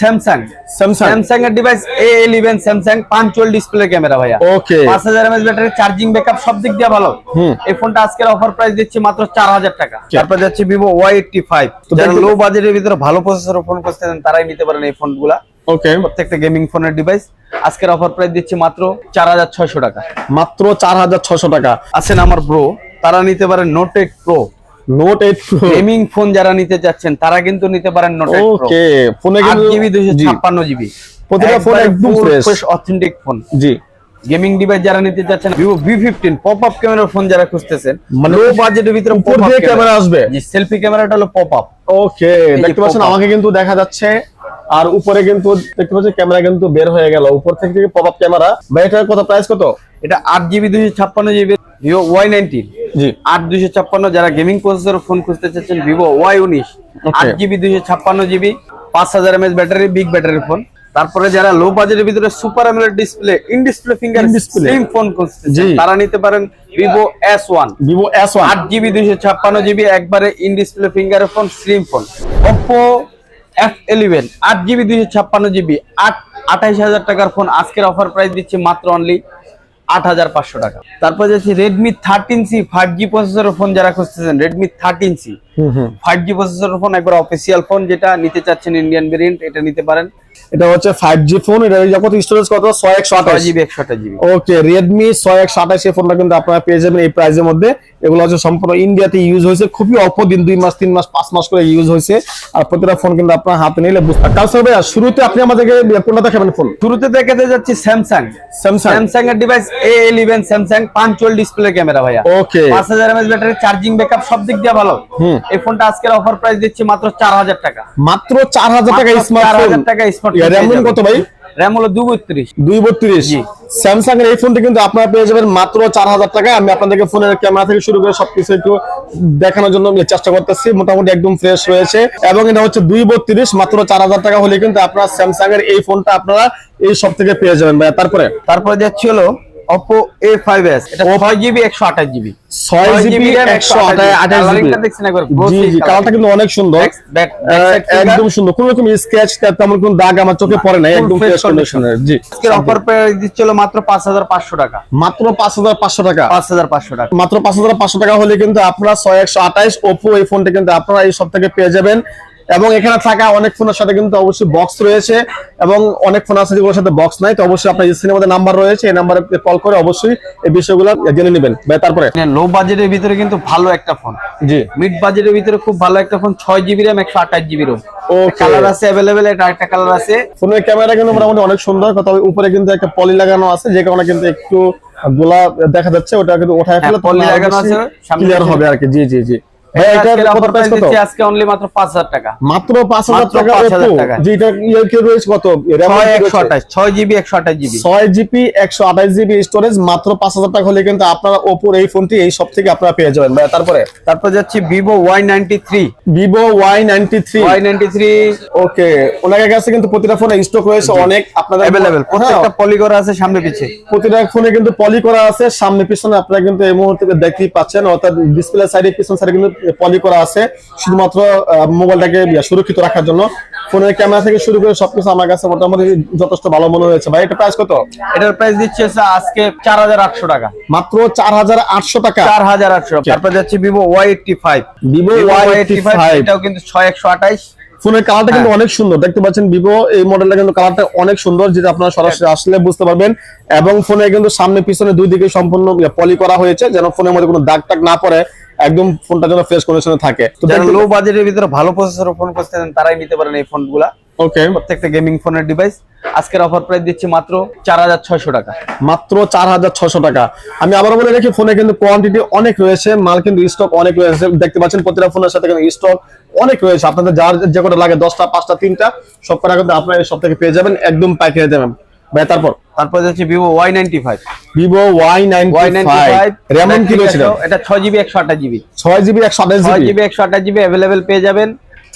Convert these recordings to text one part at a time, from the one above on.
Samsung Samsung এর device A eleven Samsung পাঞ্চুয়াল display camera ভাইয়া। ওকে পাঁচ হাজার এমএস ব্যাটারি চার্জিং ব্যাকআপ সব দিক দিয়ে ভালো। হুম। এই ফোনটা আজকের অফার প্রাইস দিচ্ছি মাত্র চার হাজার টাকা। তারপর যাচ্ছে ভিভো ওয়াই এইটটি ফাইভ যারা লো বাজেটের ভিতরে ভালো প্রসেসর ফোন খুঁজতেছেন তারাই নিতে পারেন এই ফোনগুলা ওকে প্রত্যেকটা গেমিং ফোনের ডিভাইস আজকের অফার প্রাইস দিচ্ছি মাত্র চার হাজার ছয়শো টাকা। মাত্র চার হাজার ছশো টাকা। আছেন আমার ব্রো তারা নিতে পারেন note eight pro note eight gaming phone যারা নিতে চাচ্ছেন তারা কিন্তু নিতে পারেন নোট এইট প্রো ওকে ফোনে কিন্তু জিবি দুশো জি, ছাপ্পান্ন জিবি প্রতিটা ফোন একদম fresh। অথেন্টিক ফোন জি। গেমিং ডিভাইস যারা নিতে চাচ্ছেন Vivo V fifteen pop up ক্যামেরার ফোন যারা খুঁজতেছেন মানে লো বাজেটের ভিতরে উপর দিয়ে ক্যামেরা আসবে। জি সেলফি ক্যামেরাটা হলো পপ আপ ওকে দেখতে পাচ্ছেন আমাকে কিন্তু দেখা যাচ্ছে। আর উপরে কিন্তু দেখতে পাচ্ছেন ক্যামেরা কিন্তু বের হয়ে গেল। উপর থেকে পপ আপ ক্যামেরা ভাই এটার কত প্রাইস কত? এটা আট জিবি দুশো ছাপ্পান্ন জিবি ভিভো ওয়াই নাইনটিন জি। আট দুশো ছাপ্পান্ন যারা গেমিং প্রসেসর ফোন খুঁজতে চাচ্ছেন ভিভো ওয়াই উনিশ আট জিবি দুশো ছাপ্পান্ন জিবি পাঁচ হাজার MS battery big battery phone তারপরে যারা লো বাজেটের ভিতরে super AMOLED display in display finger In-display। Slim phone খুঁজতে তারা নিতে পারেন Vivo S one Vivo S one আট জিবি দুইশো ছাপ্পান্ন জিবি একবারে in display finger phone slim phone Oppo F eleven আট জিবি দুইশো ছাপ্পান্ন জিবি আট আঠাইশ হাজার টাকার ফোন আজকের অফার প্রাইস দিচ্ছে মাত্র অনলি আট হাজার পাঁচশো টাকা। তারপর যাচ্ছে Redmi thirteen C five G processor phone যারা খুঁজতেছেন Redmi thirteen C five G processor phone একবার অফিসিয়াল ফোন যেটা নিতে চাচ্ছেন ইন্ডিয়ান ভেরিয়েন্ট এটা নিতে পারেন। এটা হচ্ছে ফাইভ জি ফোন এটা কত? স্টোরেজ কত একশো ছয় আঠাশ জিবি একশো জিবি ওকে ছয় একশো এই ফোনটা কিন্তু আপনারা পেয়ে যাবেন এই প্রাইসের মধ্যে। এগুলো হচ্ছে সম্পূর্ণ ইন্ডিয়াতে ইউজ হয়েছে খুবই অল্প দিন দুই মাস তিন মাস পাঁচ মাস করে ইউজ হয়েছে। আর প্রতিটা ফোন কিন্তু আপনার হাতে নিলে বুঝতে কাউসার ভাইয়া শুরুতে আপনি আমাদেরকে কোনটা দেখাবেন ফোন শুরুতে দেখাতে যাচ্ছি স্যামসাং স্যামসাং স্যামসাং এর ডিভাইস এ ইলেভেন স্যামসাং পাঞ্চুয়াল ডিসপ্লে ক্যামেরা ভাইয়া। ওকে পাঁচ হাজার এমএস ব্যাটারি চার্জিং ব্যাকআপ সব দিক দিয়ে ভালো। হুম। এই ফোনটা আজকের অফার প্রাইস দিচ্ছি মাত্র চার হাজার টাকা। মাত্র চার হাজার টাকা স্মার্টফোন হাজার টাকা স্মার্টফোন র্যাম কত ভাই? র্যাম হলো দু বত্রিশ। দুই বত্রিশ। স্যামসাং এর এই ফোনটি কিন্তু আপনারা পেয়ে যাবেন মাত্র চার হাজার টাকা আমি আপনাদেরকে ফোনের ক্যামেরা থেকে শুরু করে সবকিছু একটু দেখানোর জন্য চেষ্টা করতেছি। মোটামুটি একদম ফ্রেশ রয়েছে। এবং এটা হচ্ছে দুই বত্রিশ মাত্র চার হাজার টাকা হলে কিন্তু আপনারা স্যামসাং এর এই ফোনটা আপনারা এই সব থেকে পেয়ে যাবেন ভাই তারপরে? তারপরে যাচ্ছি হলো Oppo A5s এটা ছয় জিবি একশো আঠাশ জিবি ছয় জিবি একশো আঠাশ জিবি দেখছেন একবার জি জি কালারটা কিন্তু অনেক সুন্দর। Finger। একদম সুন্দর। কোন রকম স্কেচ তেমন কোন দাগ আমার চোখে পড়ে নাই Full একদম ফ্রেশ কন্ডিশনের জি। আজকের অফার প্রাইস দিচ্ছিল মাত্র পাঁচ হাজার পাঁচশো টাকা। মাত্র পাঁচ হাজার পাঁচশো টাকা। পাঁচ হাজার পাঁচশো টাকা। মাত্র পাঁচ হাজার পাঁচশো টাকা হলে কিন্তু আপনারা ছয় একশো আঠাইশ ওপো এই ফোনটা কিন্তু আপনারা এই সব থেকে পেয়ে যাবেন। এবং এখানে থাকা অনেক ফোনের সাথে কিন্তু অবশ্যই বক্স রয়েছে এবং অনেক ফোন আছে যেগুলোর সাথে বক্স নাই তো অবশ্যই আপনার স্ক্রিনের মধ্যে নাম্বার রয়েছে এই নাম্বারে কল করে অবশ্যই এই বিষয়গুলো জেনে নেবেন। ভাই তারপরে? লো বাজেটের ভিতরে কিন্তু ভালো একটা ফোন জি। মিড বাজেটের ভিতরে খুব ভালো একটা ফোন ছয় জিবি র্যাম একশো আঠাশ জিবি রোম ওকে কালার আছে অ্যাভেলেবেল এটা একটা কালার আছে। ফোনের ক্যামেরা কিন্তু মোটামুটি অনেক সুন্দর তবে উপরে কিন্তু একটা পলি লাগানো আছে যে কারণে কিন্তু একটু গোলা দেখা যাচ্ছে ওটা কিন্তু ওঠায় ফেলে হ্যাঁ, poly লাগানো আছে, ক্লিয়ার হবে আর কি। জি জি জি। আজকে অনলি মাত্র টাকা। মাত্র টাকা টাকা। যেটা ইয়ার রয়েছে কত? GB GB GB GB storage মাত্র টাকা হলে কিন্তু আপনারা এই ফোনটি এই সব থেকে আপনারা পেয়ে যাবেন। ভাই তারপরে? যাচ্ছি ওকে ওনার কাছে কিন্তু প্রতিটা ফোনে স্টক রয়েছে অনেক। আপনাদের হ্যাঁ, প্রত্যেকটা পলি করা আছে সামনে পিছে। প্রতিটা ফোনে কিন্তু পলি করা আছে। সামনে পিছনে আপনারা কিন্তু এই মুহূর্তে দেখতেই পাচ্ছেন অর্থাৎ ডিসপ্লে সাইডে পিছন সাইডে কিন্তু পলি করা আছে শুধুমাত্র মোবাইলটাকে সুরক্ষিত রাখার জন্য। ফোনের ক্যামেরা থেকে শুরু করে সবকিছু আমার কাছে মোটামুটি যথেষ্ট ভালো মনে হয়েছে। ভাই এটা প্রাইস কত? এটার প্রাইস দিচ্ছে আজকে চার হাজার আটশো টাকা। মাত্র চার হাজার আটশো টাকা। চার হাজার আটশো। তারপর যাচ্ছে Vivo Y eighty five Vivo Y eighty five এটাও কিন্তু ছয় একশো আঠাইশ। ফোনের কালারটা কিন্তু হ্যাঁ। অনেক সুন্দর। দেখতে পাচ্ছেন ভিভো এই মডেলটা কিন্তু কালারটা অনেক সুন্দর যেটা আপনারা সরাসরি আসলে বুঝতে পারবেন। এবং ফোনে কিন্তু সামনে পিছনে দুই দিকে সম্পূর্ণ পলি করা হয়েছে যেন ফোনের মধ্যে কোনো দাগ টাগ না পড়ে। একদম ফোনটা যেন ফ্রেশ কন্ডিশনে থাকে। তো যারা লো বাজেটের ভিতরে ভালো প্রসেসর ফোন খুঁজতেছেন তারাই নিতে পারেন এই ফোনগুলা ওকে প্রত্যেকটা গেমিং ফোনের ডিভাইস আজকের অফার প্রাইস দিচ্ছি মাত্র চার হাজার ছয়শো টাকা। মাত্র চার হাজার ছশো টাকা। আমি আবার বলে রাখি ফোনে কিন্তু কোয়ান্টিটি অনেক রয়েছে মাল কিন্তু স্টক অনেক রয়েছে। দেখতে পাচ্ছেন প্রতিটা ফোনের সাথে কিন্তু স্টক অনেক রয়েছে। আপনাদের যার যে কটা লাগে দশটা পাঁচটা তিনটা সব কটা কিন্তু আপনারা সব থেকে পেয়ে যাবেন একদম পাইকারি দেবেন। ভাই তারপর? তারপর Vivo Y ninety five Vivo Y nine Y ninety five RAM কি রয়েছিল এটা? ছয় জিবি একশো আঠাশ জিবি ছয় জিবি একশো আঠাশ ছয় জিবি জিবি একশো আঠাশ জিবি অ্যাভেলেবেল পেয়ে যাবেন।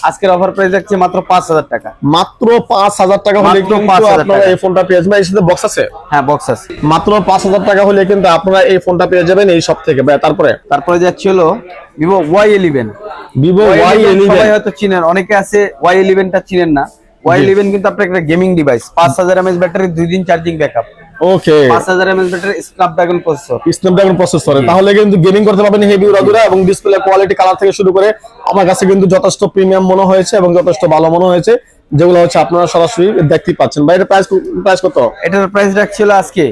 আজকের অফার প্রাইস যাচ্ছে মাত্র পাঁচ হাজার টাকা। মাত্র পাঁচ হাজার টাকা হলে কিন্তু আপনারা এই ফোনটা পেয়ে যাবেন। এর সাথে বক্স আছে? হ্যাঁ বক্স আছে। মাত্র পাঁচ হাজার টাকা হলে কিন্তু আপনারা এই ফোনটা পেয়ে যাবেন এই সব থেকে। ভাই, তারপরে? তারপরে যাচ্ছে হলো ওয়াই ইলেভেন ভিভো ওয়াই সবাই হয়তো চিনেন অনেকে আছে ওয়াই ইলেভেনটা চিনেন না। ওয়াই ইলেভেন কিন্তু আপনার একটা গেমিং ডিভাইস পাঁচ হাজার এমএস ব্যাটারি দুই দিন চার্জিং ব্যাকআপ ওকে পাঁচ হাজার MS battery Snapdragon processor Snapdragon processor তাহলে কিন্তু গেমিং করতে পারবেন হেভি উড়াদুরা এবং ডিসপ্লে কোয়ালিটি কালার থেকে শুরু করে আমার কাছে কিন্তু যথেষ্ট প্রিমিয়াম মনে হয়েছে এবং যথেষ্ট ভালো মনে হয়েছে যেগুলো হচ্ছে আপনারা সরাসরি দেখতে পাচ্ছেন। ভাই এটা প্রাইস প্রাইস কত? এটার প্রাইস রাখছিল আজকে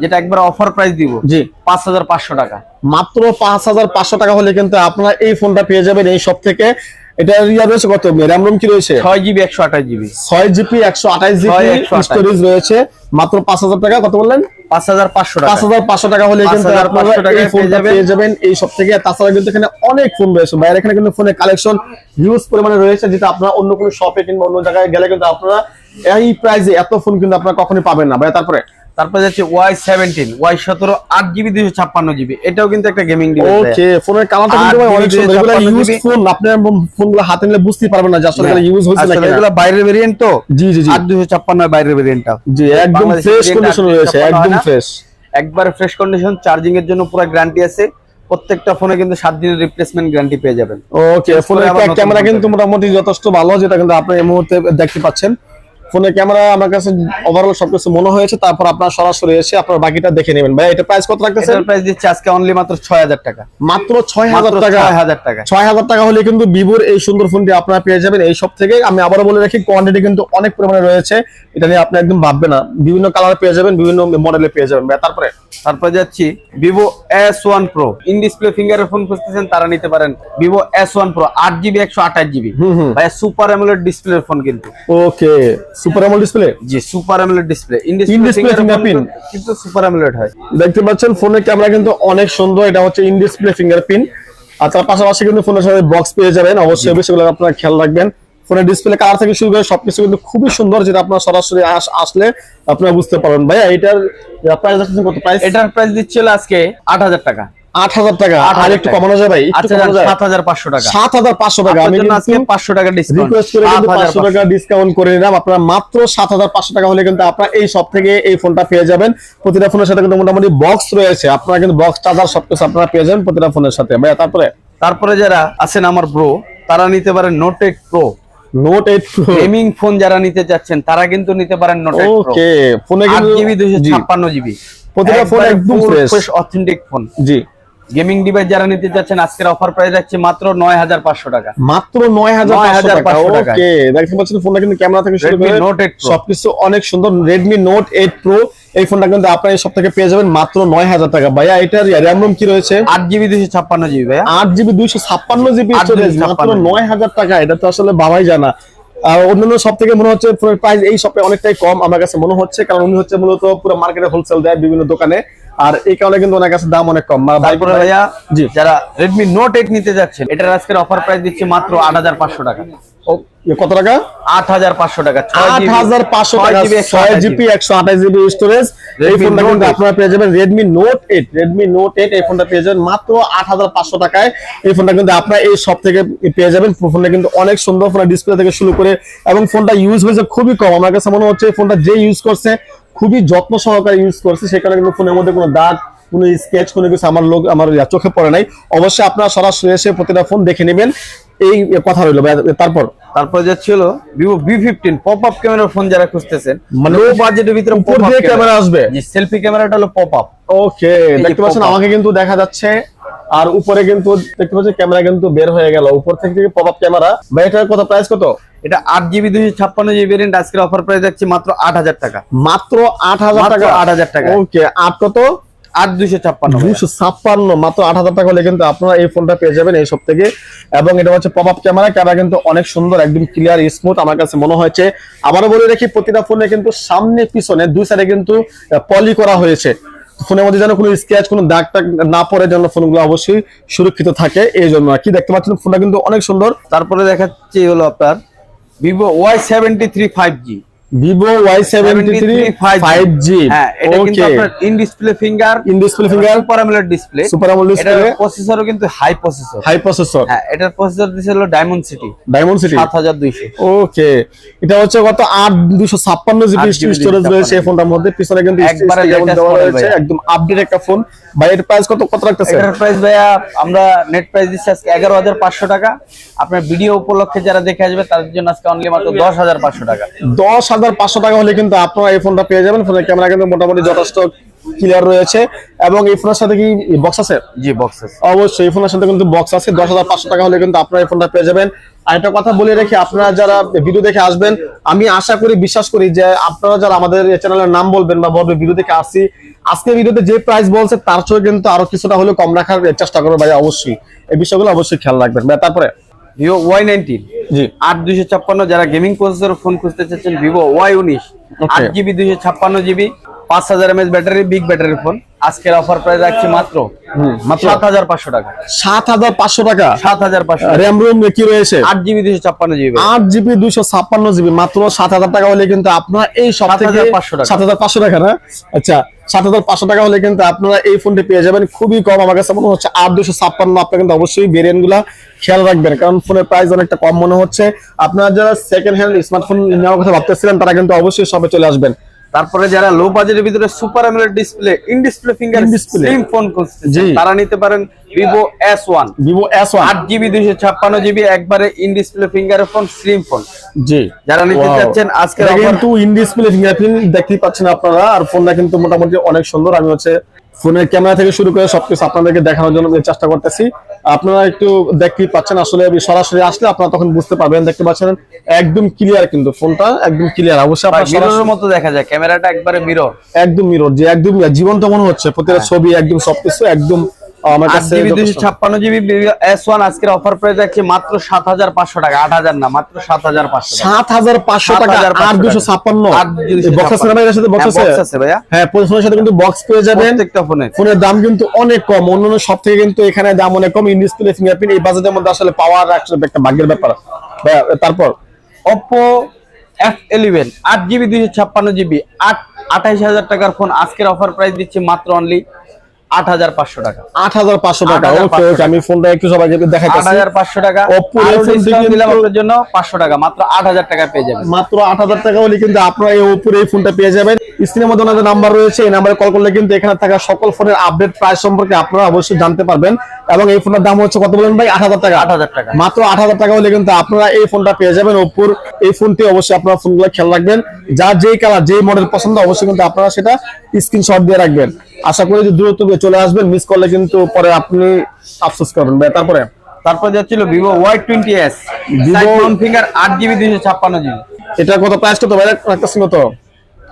যেটা একবার অফার প্রাইস দিব। জি। পাঁচ হাজার পাঁচশো টাকা। মাত্র পাঁচ হাজার পাঁচশো টাকা হলে কিন্তু আপনারা এই ফোনটা পেয়ে যাবেন এই সব থেকে। এটা রয়েছে কত? র্যাম রোম কি রয়েছে? ছয় জিবি একশো আঠাশ জিবি ছয় জিবি একশো আঠাইশ জিবি ছয় একশো আঠাশ। স্টোরেজ রয়েছে। মাত্র পাঁচ হাজার টাকা কত বললেন? পাঁচ হাজার পাঁচশো টাকা। পাঁচ হাজার পাঁচশো টাকা হলে কিন্তু 5,500 আপনারা এই ফোনটা পেয়ে যাবেন। এই সব থেকে তাছাড়া কিন্তু এখানে অনেক ফোন রয়েছে। বাইরে এখানে কিন্তু ফোনের কালেকশন হিউজ পরিমাণে রয়েছে যেটা আপনারা অন্য কোনো শপে কিংবা অন্য জায়গায় গেলে কিন্তু আপনারা এই প্রাইসে এত ফোন কিন্তু আপনারা কখনোই পাবেন না। ভাই তারপরে? তারপর যাচ্ছে ওয়াই সেভেন্টিন ওয়াই সতেরো আট জিবি দুইশো ছাপ্পান্ন জিবি এটাও কিন্তু একটা গেমিং ওকে ফোনের কালারটা কিন্তু অনেক সুন্দর। ইউজ ফোন আপনার ফোনগুলো হাতে নিলে পারবেন না যে আসলে ইউজ হয়েছে নাকি এগুলো বাইরের ভেরিয়েন্ট তো? জি জি জি। আট দুশো ছাপ্পান্ন বাইরের ভেরিয়েন্টটা জি একদম ফ্রেশ কন্ডিশন রয়েছে একদম ফ্রেশ একবার ফ্রেশ কন্ডিশন চার্জিং এর জন্য পুরো গ্যারান্টি আছে। প্রত্যেকটা ফোনে কিন্তু সাত দিনের রিপ্লেসমেন্ট গ্যারান্টি পেয়ে যাবেন। ওকে ফোনের ক্যামেরা কিন্তু মোটামুটি যথেষ্ট ভালো যেটা কিন্তু আপনি এই মুহূর্তে দেখতে পাচ্ছেন। ফোনের ক্যামেরা আমার কাছে ওভারঅল সবকিছু মনে হয়েছে তারপর আপনার সরাসরি এসে আপনার বাকিটা দেখে নেবেন। ভাই এটা প্রাইস কত রাখতেছেন? এটার প্রাইস দিচ্ছে আজকে অনলি মাত্র ছয় হাজার টাকা। মাত্র ছয় হাজার মাত্র টাকা। ছয় হাজার টাকা। ছয় হাজার টাকা হলে কিন্তু ভিভোর এই সুন্দর ফোনটি আপনারা পেয়ে যাবেন। এই সব থেকে আমি আবারও বলে রাখি কোয়ান্টিটি কিন্তু অনেক পরিমাণে রয়েছে। এটা নিয়ে আপনি একদম ভাববেন না। বিভিন্ন কালার পেয়ে যাবেন বিভিন্ন মডেলে পেয়ে যাবেন। ভাই তারপরে? তারপর যাচ্ছি Vivo S one pro in display ফিঙ্গারের phone খুঁজতেছেন তারা নিতে পারেন ভিভো এস ওয়ান প্রো আট জিবি একশো আঠাশ জিবি হুম হুম। ভাই সুপার অ্যামোলেড ডিসপ্লের ফোন কিন্তু। Okay super AMOLED display G super AMOLED display in display fingerprint। কিন্তু সুপার অ্যামোলেড হয়। দেখতে পাচ্ছেন ফোনের ক্যামেরা কিন্তু অনেক সুন্দর। এটা হচ্ছে ইন ডিসপ্লে ফিঙ্গারপ্রিন্ট আর তার পাশাপাশি কিন্তু ফোনের সাথে বক্স পেয়ে যাবেন। অবশ্যই সেগুলো আপনারা খেয়াল রাখবেন। ফোনের ডিসপ্লে কালার থেকে শুরু করে সবকিছু কিন্তু খুবই সুন্দর যেটা আপনার সরাসরি আসলে আপনারা বুঝতে পারবেন। ভাইয়া এটার প্রাইস কত? প্রাইস এটার প্রাইস দিচ্ছিল আজকে আট হাজার টাকা। আট হাজার টাকা। আর একটু কমানো যায় ভাই? একটু কমানো যায়? সাত হাজার পাঁচশো টাকা। সাত হাজার পাঁচশো টাকা। আমি আপনার জন্য আজকে কিন্তু পাঁচশো টাকা রিকোয়েস্ট করে পাঁচশো টাকা ডিসকাউন্ট করে নিলাম। আপনারা মাত্র সাত হাজার পাঁচশো টাকা হলে কিন্তু আপনারা এই সব থেকে এই ফোনটা পেয়ে যাবেন। প্রতিটা ফোনের সাথে কিন্তু মোটামুটি বক্স রয়েছে। আপনারা কিন্তু বক্স চার্জার সবকিছু আপনারা পেয়ে যাবেন প্রতিটা ফোনের সাথে। তারপরে? তারপরে যারা আছেন আমার ব্রো তারা নিতে পারেন note eight pro note eight gaming phone যারা নিতে চাচ্ছেন তারা কিন্তু নিতে পারেন নোট প্রো ওকে ফোনে কিন্তু জিবি দুইশো জি, ছাপ্পান্ন জিবি প্রতিটা ফোন একদম। অথেন্টিক ফোন জি। গেমিং ডিভাইস যারা নিতে চাচ্ছেন আজকের অফার প্রাইস যাচ্ছে মাত্র নয় হাজার পাঁচশো টাকা। মাত্র নয় হাজার পাঁচশো টাকা। ওকে দেখতে পাচ্ছেন ফোনটা কিন্তু ক্যামেরা থেকে শুরু করে Note 8 Pro। সবকিছু অনেক সুন্দর রেডমি নোট এইট প্রো এই ফোনটা কিন্তু আপনারা এই সব থেকে পেয়ে যাবেন মাত্র নয় হাজার টাকা। ভাইয়া এটার র্যাম রোম কি রয়েছে? আট জিবি দুইশো ছাপ্পান্ন জিবি ভাইয়া। আট জিবি দুইশো ছাপ্পান্ন জিবি 8GB স্টোরেজ মাত্র 56 নয় হাজার টাকা। এটা তো আসলে বাবাই জানা। আর অন্যান্য সব থেকে মনে হচ্ছে প্রাইস এই শপে অনেকটাই কম আমার কাছে মনে হচ্ছে কারণ উনি হচ্ছে মূলত পুরো মার্কেটে হোলসেল দেয় বিভিন্ন দোকানে। আর এই কারণে কিন্তু ওনার কাছে দাম অনেক কম। তারপরে ভাইয়া জি। যারা রেডমি নোট এইট নিতে যাচ্ছেন এটার আজকের অফার প্রাইস দিচ্ছে মাত্র আট হাজার পাঁচশো টাকা। কত টাকা? আট হাজার পাঁচশো টাকা আট হাজার পাঁচশো টাকা ছয় জিবি একশো আঠাশ জিবি স্টোরেজ এই ফোনটা কিন্তু আপনারা পেয়ে যাবেন Redmi note eight Redmi note eight এই ফোনটা পেয়ে যাবেন মাত্র আট হাজার পাঁচশো টাকায়। এই ফোনটা কিন্তু আপনারা এই সব থেকে পেয়ে যাবেন। ফোনটা কিন্তু অনেক সুন্দর ফোনের ডিসপ্লে থেকে শুরু করে এবং ফোনটা ইউজ হয়েছে খুবই কম। আমার কাছে মনে হচ্ছে এই ফোনটা যে ইউজ করছে খুবই যত্ন সহকারে ইউজ করছে। সেখানে কিন্তু ফোনের মধ্যে কোনো দাগ, কোনো স্কেচ কোনো কিছু আমার লোক, আমার চোখে পড়ে নাই। অবশ্যই আপনারা সরাসরি এসে প্রতিটা ফোন দেখে নেবেন। এই কথা রইল তারপর? তারপর যাচ্ছে হলো Vivo V fifteen pop up ক্যামেরার ফোন যারা খুঁজতেছেন মানে লো বাজেটের ভিতরে উপর দিয়ে ক্যামেরা আসবে? জি সেলফি ক্যামেরাটা হলো পপ আপ ওকে দেখতে পাচ্ছেন আমাকে কিন্তু দেখা যাচ্ছে আর উপরে কিন্তু দেখতে পাচ্ছেন ক্যামেরা কিন্তু বের হয়ে গেল। উপর থেকে পপ আপ ক্যামেরা ভাই এটার কত প্রাইস কত? এটা আট জিবি দুইশো ছাপ্পান্ন জিবি ভেরিয়েন্ট আজকের অফার প্রাইস যাচ্ছে মাত্র আট হাজার টাকা। মাত্র আট হাজার টাকা। 8,000 টাকা। ওকে আট কত? আট দুইশো ছাপ্পান্ন দুশো ছাপ্পান্ন মাত্র আট হাজার টাকা হলে কিন্তু আপনারা এই ফোনটা পেয়ে যাবেন এই সব থেকে। এবং এটা হচ্ছে পপ আপ ক্যামেরা ক্যামেরা কিন্তু অনেক সুন্দর একদম ক্লিয়ার স্মুথ আমার কাছে মনে হয়েছে। আবারও বলে রাখি প্রতিটা ফোনে কিন্তু সামনে পিছনে দুই সাইডে কিন্তু পলি করা হয়েছে। ফোনের মধ্যে যেন কোনো স্ক্র্যাচ কোনো দাগ টাগ না পড়ে যেন ফোনগুলো অবশ্যই সুরক্ষিত থাকে। এই জন্য আর কি দেখতে পাচ্ছেন ফোনটা কিন্তু অনেক সুন্দর। তারপরে দেখাচ্ছি হলো আপনার Vivo Y seventy three five G Vivo Y seventy three five G হ্যাঁ এটা কিন্তু আপনার in display finger in display finger super AMOLED display super এটার ডিসপ্লে প্রসেসরও কিন্তু হাই প্রসেসর হাই প্রসেসর হ্যাঁ এটার প্রসেসর দিছে হলো ডায়মন্ড সিটি ডায়মন্ড সিটি সাত হাজার দুইশো। ওকে এটা হচ্ছে কত আট দুশো ছাপ্পান্ন জিবি স্টোরেজ রয়েছে এই ফোনটার মধ্যে। পিছনে কিন্তু একবারে দেওয়া রয়েছে একদম আপডেট একটা ফোন ভাই এর প্রাইস কত কত রাখতেছে এটার প্রাইস ভাইয়া আমরা নেট প্রাইস দিচ্ছি আজকে এগারো হাজার পাঁচশো টাকা। আপনার ভিডিও উপলক্ষে যারা দেখে আসবে তাদের জন্য আজকে অনলি মাত্র দশ হাজার পাঁচশো টাকা। দশ হাজার পাঁচশো টাকা হলে কিন্তু আপনারা এই ফোনটা পেয়ে যাবেন। ফোনের ক্যামেরা কিন্তু মোটামুটি যথেষ্ট ক্লিয়ার রয়েছে। এবং এই ফোনের সাথে কি বক্স আছে? জি বক্সেস অবশ্যই এই ফোনের সাথে কিন্তু বক্স আছে। দশ হাজার পাঁচশো টাকা হলে কিন্তু আপনারা এই ফোনটা পেয়ে যাবেন। আর একটা কথা বলে রেখে আপনারা যারা ভিডিও দেখে আসবেন আমি আশা করি বিশ্বাস করি যে আপনারা যারা আমাদের চ্যানেলের নাম বলবেন বা বলবেন ভিডিও দেখে আসছি আজকে ভিডিওতে যে প্রাইস বলছে তার চেয়ে কিন্তু আরও কিছুটা হলেও কম রাখার চেষ্টা করব ভাই অবশ্যই। এই বিষয়গুলো অবশ্যই খেয়াল রাখবেন। ভাই তারপরে? ভিভো ওয়াই নাইনটিন জি। আট দুইশো ছাপ্পান্ন যারা গেমিং প্রসেসর ফোন খুঁজতে চাচ্ছেন ভিভো ওয়াই উনিশ আট জিবি দুইশো ছাপ্পান্ন জিবি পাঁচ হাজার MS battery big battery phone আজকের অফার প্রাইস রাখছি মাত্র সাত হাজার পাঁচশো টাকা। সাত হাজার পাঁচশো টাকা? সাত হাজার পাঁচশো র্যাম রুম কি রয়েছে? আট জিবি দুইশো ছাপ্পান্ন জিবি আট জিবি দুইশো ছাপ্পান্ন জিবি মাত্র সাত হাজার টাকা হলে কিন্তু আপনারা এই সব থেকে 7,500 টাকা। সাত হাজার পাঁচশো টাকা না? আচ্ছা সাত হাজার পাঁচশো টাকা হলে কিন্তু আপনারা এই ফোনটি পেয়ে যাবেন। খুবই কম আমার কাছে মনে হচ্ছে আট দুশো ছাপ্পান্ন। আপনার কিন্তু অবশ্যই ভেরিয়েন্টগুলা খেয়াল রাখবেন কারণ ফোনের প্রাইস অনেকটা কম মনে হচ্ছে। আপনারা যারা সেকেন্ড হ্যান্ড স্মার্টফোন নেওয়ার কথা ভাবতেছিলেন তারা কিন্তু অবশ্যই সবে চলে আসবেন। তারপরে যারা লো বাজেটের ভিতরে super AMOLED display in display finger display। Slim phone খুঁজতে তারা নিতে পারেন Vivo S one Vivo S one আট জিবি দুইশো ছাপ্পান্ন জিবি একবারে in display finger phone slim phone জি। যারা নিতে. চাচ্ছেন আজকের offer- কিন্তু ইন ডিসপ্লে ফিঙ্গারপ্রিন্ট দেখতেই পাচ্ছেন আপনারা আর ফোনটা কিন্তু মোটামুটি অনেক সুন্দর। আমি হচ্ছে ফোনের ক্যামেরা থেকে শুরু করে সবকিছু আপনাদেরকে দেখানোর জন্য চেষ্টা করতেছি। আপনারা একটু দেখতেই পাচ্ছেন আসলে সরাসরি আসলে আপনারা তখন বুঝতে পারবেন দেখতে পাচ্ছেন একদম ক্লিয়ার কিন্তু ফোনটা একদম ক্লিয়ার অবশ্যই আপনারা মিররের মতো দেখা যায় ক্যামেরাটা একবারে মিরর একদম মিরর যে একদম জীবন্ত মনে হচ্ছে প্রতিটা ছবি একদম সবকিছু একদম আমার কাছে জিবি আজকের অফার প্রাইস আছে মাত্র টাকা। না মাত্র সাত হাজার পাঁচশো টাকা। সাত হাজার পাঁচশো টাকা 7,500 আর দুশো ছাপ্পান্ন। আট দুইশো বক্স আছে ভাই সাথে বক্স হ্যাঁ, আছে? আছে ভাইয়া। হ্যাঁ ফোনের সাথে কিন্তু বক্স পেয়ে যাবেন। প্রত্যেকটা ফোনে ফোনের দাম কিন্তু অনেক কম। অন্যান্য সব থেকে কিন্তু এখানে দাম অনেক কম। ইন ডিসপ্লে ফিঙ্গারপ্রিন্ট এই বাজেটের মধ্যে আসলে পাওয়ার আসলে একটা ভাগ্যের ব্যাপার। ভাইয়া, তারপর? ওপো এফ ইলেভেন আট জিবি দুইশো ছাপ্পান্ন জিবি আট আঠাইশ হাজার টাকার ফোন আজকের অফার প্রাইস দিচ্ছে মাত্র অনলি আট হাজার পাঁচশো টাকা। আট হাজার পাঁচশো টাকা। 8,500 ওকে ওকে আমি ফোনটা একটু সবাইকে দেখাইতেছি হাজার পাঁচশো টাকা। Oppo আরও A15 discount কিন্তু- দিলাম আপনার জন্য পাঁচশো টাকা। মাত্র আট হাজার টাকা পেয়ে যাবেন। মাত্র আট হাজার টাকা হলে কিন্তু আপনারা এই ওপরে এই ফোনটা পেয়ে যাবেন। স্ক্রিনের মধ্যে ওনাদের নাম্বার রয়েছে। এই নাম্বারে কল করলে কিন্তু এখানে থাকা সকল ফোনের আপডেট প্রাইস সম্পর্কে আপনারা অবশ্যই জানতে পারবেন। এবং এই ফোনের দাম হচ্ছে কত বলেন ভাই? আট হাজার টাকা। 8,000 টাকা। মাত্র আট হাজার টাকা হলে কিন্তু আপনারা এই ফোনটা পেয়ে যাবেন ওপোর এই ফোনটি অবশ্যই আপনারা ফোনগুলো খেয়াল রাখবেন। যার যেই কালার যেই মডেল পছন্দ অবশ্যই কিন্তু আপনারা সেটা স্ক্রিনশট দিয়ে রাখবেন। আশা করি যে দ্রুত চলে আসবেন মিস করলে কিন্তু পরে আপনি আফসোস করবেন। ভাই তারপরে? তারপর যাচ্ছিল Vivo Y twenty S Vivo finger আট জিবি দুইশো ছাপ্পান্ন জিবি এটা কত প্রাইস কত ভাই? রাখতেছেন কত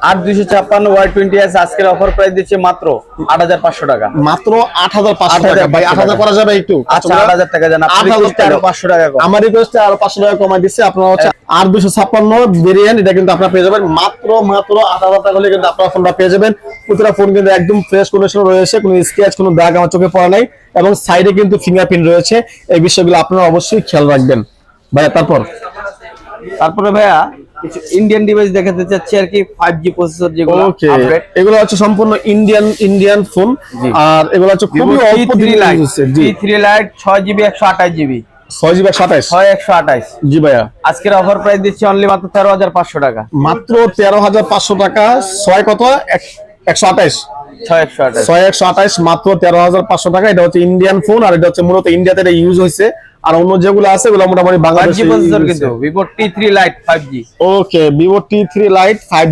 আট দুইশো ছাপ্পান্ন ওয়াই টোয়েন্টি এস আজকের অফার প্রাইস দিচ্ছে মাত্র আট হাজার পাঁচশো টাকা। মাত্র আট হাজার পাঁচশো টাকা। ভাই আট হাজার করা যাবে একটু? আচ্ছা আট হাজার টাকা জান আপনার 8,000 request আরও পাঁচশো টাকা আমার রিকোয়েস্টে আরও পাঁচশো টাকা কমাই দিচ্ছে। আপনারা হচ্ছে আর দুশো ছাপ্পান্ন ভেরিয়েন্ট এটা কিন্তু আপনারা পেয়ে যাবেন। মাত্র মাত্র আট হাজার টাকা হলে কিন্তু আপনারা ফোনটা পেয়ে যাবেন। ফোন কিন্তু একদম ফ্রেশ কন্ডিশন রয়েছে কোনো স্ক্র্যাচ কোনো দাগ আমার চোখে পড়া নাই। এবং সাইডে কিন্তু ফিঙ্গারপ্রিন্ট রয়েছে। এই বিষয়গুলো আপনারা অবশ্যই খেয়াল রাখবেন। ভাইয়া তারপর? তারপরে ভাইয়া কিছু ইন্ডিয়ান ডিভাইস দেখাতে চাচ্ছি আর কি ফাইভ জি প্রসেসর যেগুলো ওকে এগুলো হচ্ছে সম্পূর্ণ ইন্ডিয়ান ইন্ডিয়ান ফোন আর এগুলো হচ্ছে খুবই অল্প থ্রি দিনের জি। থ্রি লাইট ছয় জিবি একশো আঠাশ জিবি ছয় জিবি সাতাইশ ছয় একশো আঠাশ। জি ভাইয়া। আজকের অফার প্রাইস দিচ্ছে অনলি মাত্র তেরো হাজার পাঁচশো টাকা। মাত্র তেরো হাজার পাঁচশো টাকা ছয় কত? এক- একশো আঠাইশ ছয় একশো আঠাশ। মাত্র তেরো হাজার পাঁচশো টাকা। এটা হচ্ছে ইন্ডিয়ান ফোন আর এটা হচ্ছে মূলত ইন্ডিয়াতে এটা ইউজ হয়েছে। আর অন্য যেগুলো আছে ওগুলো মোটামুটি বাংলাদেশে কিন্তু Vivo T three lite five okay Vivo T three lite five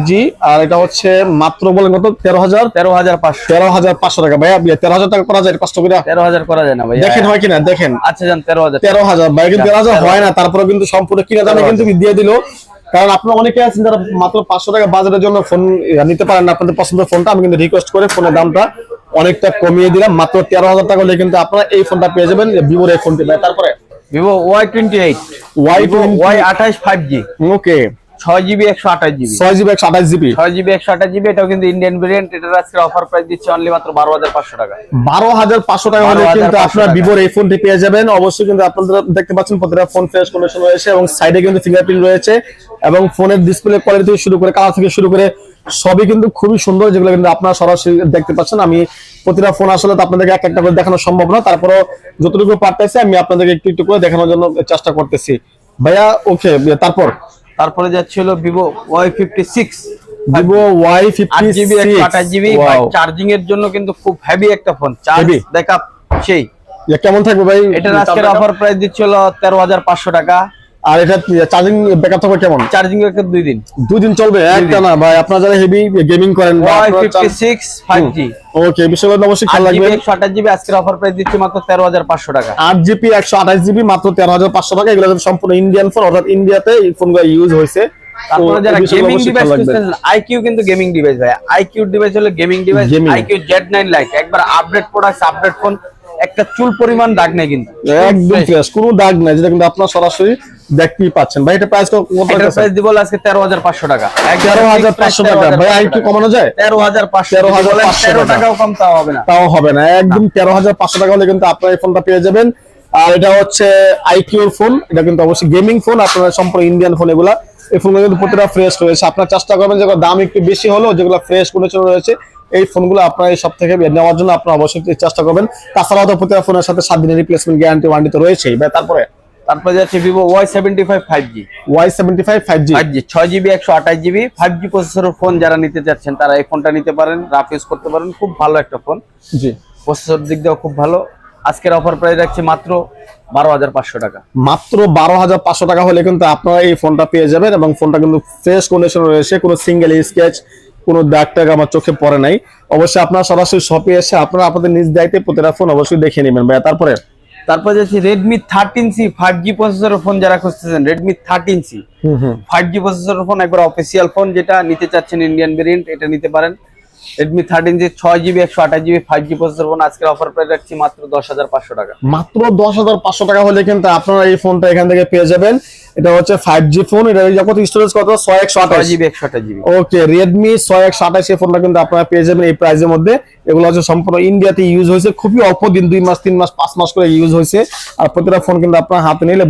আর এটা হচ্ছে মাত্র বলেন কত? তেরো হাজার? তেরো হাজার পাঁচশো। তেরো হাজার পাঁচশো টাকা। ভাইয়া তেরো হাজার টাকা করা যায় কষ্ট করে? তেরো হাজার করা যায় না ভাই দেখেন হয় কিনা? দেখেন। আচ্ছা হাজার। তেরো হাজার। ভাই কিন্তু তেরো হাজার হয় না তারপরে কিন্তু সম্পূর্ণ কিনা দামে কিন্তু দিয়ে দিল। কারণ আপনারা অনেকে আছেন যারা মাত্র পাঁচশো টাকা বাজারের জন্য ফোন নিতে পারেন না। আপনাদের পছন্দের ফোনটা আমি কিন্তু রিকোয়েস্ট করে ফোনের দামটা অনেকটা কমিয়ে দিলাম। মাত্র তেরো হাজার টাকা হলে কিন্তু আপনারা এই ফোনটা পেয়ে যাবেন ভিভোর এই ফোনটি তারপরে Vivo Y twenty eight Y Y আঠাশ ফাইভ জি ওকে ছয় জিবি একশো আঠাশ জিবি ছয় জিবি একশো আঠাশ জিবি ছয় জিবি একশো আঠাশ জিবি এটাও কিন্তু ইন্ডিয়ান ভেরিয়েন্ট এটার আজকে অফার প্রাইস দিচ্ছে অনলি মাত্র বারো হাজার পাঁচশো টাকা। বারো হাজার পাঁচশো টাকা হলে কিন্তু আপনার ভিভোর এই ফোনটি পেয়ে যাবেন। অবশ্যই কিন্তু আপনারা দেখতে পাচ্ছেন প্রতিটা ফোন ফ্রেশ কন্ডিশন রয়েছে এবং সাইডে কিন্তু ফিঙ্গারপ্রিন্ট রয়েছে এবং ফোনের ডিসপ্লে কোয়ালিটি থেকে শুরু করে কালার থেকে শুরু করে সবই কিন্তু খুবই সুন্দর যেগুলো কিন্তু আপনারা সরাসরি দেখতে পাচ্ছেন। আমি প্রতিটা ফোন আসলে আপনাদেরকে এক একটা করে দেখানো সম্ভব না। তারপরেও যতটুকু পারতেছি আমি আপনাদেরকে একটু একটু করে দেখানোর জন্য চেষ্টা করতেছি। ভাইয়া ওকে তারপর? তারপরে যাচ্ছিল Vivo Y fifty six Vivo Y fifty GB আঠাশ জিবি চার্জিং এর জন্য কিন্তু খুব হেভি একটা ফোন চার্জ? দেখা সেই। কেমন থাকবে ভাই? এটার আজকের অফার প্রাইস দিচ্ছিল তেরো হাজার পাঁচশো টাকা। আর এটা চার্জিং ব্যাকআপ থাকবে কেমন? চার্জিং একটা দুই দিন। দুই দিন চলবে? একটা না ভাই আপনারা যারা হেভি গেমিং করেন ওকে বিষয়গুলো অবশ্যই খেয়াল রাখবেন। জিবি আজকের অফার প্রাইস দিচ্ছি মাত্র টাকা। আট জিবি একশো আঠাশ জিবি মাত্র তেরো হাজার পাঁচশো টাকা। এগুলো সম্পূর্ণ ইন্ডিয়ান ফোন অর্থাৎ ইন্ডিয়াতে এই ফোনগুলো ইউজ হয়েছে। তারপরে যারা গেমিং ডিভাইস খুঁজতেছেন আইকিউ কিন্তু গেমিং ডিভাইস ভাই। আইকিউ ডিভাইস হলো গেমিং ডিভাইস। আইকিউ লাইট একবার আপডেট প্রোডাক্ট আপডেট ফোন একটা চুল পরিমাণ দাগ নেই কিন্তু। একদম ফ্রেশ কোনো দাগ নাই যেটা কিন্তু আপনার সরাসরি দেখতেই পাচ্ছেন। ভাই এটা প্রাইস কত এটার প্রাইস দিব আজকে তেরো হাজার পাঁচশো টাকা। তেরো হাজার পাঁচশো টাকা। ভাই আর একটু কমানো যায়? তেরো হাজার পাঁচশো 13,500 তেরো টাকাও কম তাও হবে না। তাও হবে না। একদম তেরো হাজার পাঁচশো টাকা হলে কিন্তু আপনারা এই ফোনটা পেয়ে যাবেন। আর এটা হচ্ছে আইকিউর ফোন এটা কিন্তু অবশ্যই গেমিং ফোন আপনারা সম্পূর্ণ ইন্ডিয়ান ফোন এগুলা। এই ফোনগুলো কিন্তু প্রতিটা ফ্রেশ রয়েছে। আপনার চেষ্টা করবেন যেগুলো দাম একটু বেশি হলো যেগুলো ফ্রেশ কন্ডিশন রয়েছে এই ফোনগুলো আপনারা এই সব থেকে নেওয়ার জন্য আপনারা অবশ্যই চেষ্টা করবেন। তাছাড়াও তো প্রতিটা ফোনের সাথে সাত দিনের রিপ্লেসমেন্ট গ্যারান্টি ওয়ারেন্টি তো রয়েছেই। ভাই তারপরে? তারপরে যাচ্ছে Vivo Y seventy five five G Y seventy five five G G ছয় জিবি একশো আঠাশ জিবি ফাইভ জি প্রসেসরের ফোন যারা নিতে চাচ্ছেন তারা এই ফোনটা নিতে পারেন রাফ ইউজ করতে পারেন। খুব ভালো একটা ফোন জি। প্রসেসর দিক দিয়েও খুব ভালো। আজকের অফার প্রাইস রাখছে মাত্র বারো হাজার পাঁচশো টাকা। মাত্র বারো হাজার পাঁচশো টাকা হলে কিন্তু আপনারা এই ফোনটা পেয়ে যাবেন এবং ফোনটা কিন্তু ফ্রেশ কন্ডিশন রয়েছে। কোনো সিঙ্গেল স্কেচ কোনো দাগ টাগ আমার চোখে পড়ে নাই। অবশ্যই আপনারা সরাসরি শপে এসে আপনারা আপনাদের নিজ দায়িত্বে প্রতিটা ফোন অবশ্যই দেখে নেবেন। ভাই তারপরে? তারপর যাচ্ছে Redmi thirteen C five G processor phone যারা খুঁজতেছেন Redmi thirteen C five G processor phone একবার অফিসিয়াল ফোন যেটা নিতে চাচ্ছেন ইন্ডিয়ান ভেরিয়েন্ট এটা নিতে পারেন। রেডমি থার্টিন জি ছয় জিবি একশো আঠাশ GB five G processor phone আজকের অফার প্রাইস রাখছি মাত্র দশ হাজার পাঁচশো টাকা। মাত্র দশ হাজার পাঁচশো টাকা হলে কিন্তু আপনারা এই ফোনটা এখান থেকে পেয়ে যাবেন। এটা হচ্ছে ফাইভ জি ফোন এটা যখন স্টোরেজ কত? ছয় একশো আঠাশ। জিবি একশো আঠাশ জিবি ওকে রেডমি ছয় একশো আঠাশ এই ফোনটা কিন্তু আপনারা পেয়ে যাবেন এই প্রাইসের মধ্যে। এগুলো হচ্ছে সম্পূর্ণ ইন্ডিয়াতে ইউজ হয়েছে খুবই অল্প দিন দুই মাস তিন মাস পাঁচ মাস করে ইউজ হয়েছে। আর প্রতিটা ফোন কিন্তু আপনার হাতে নিলে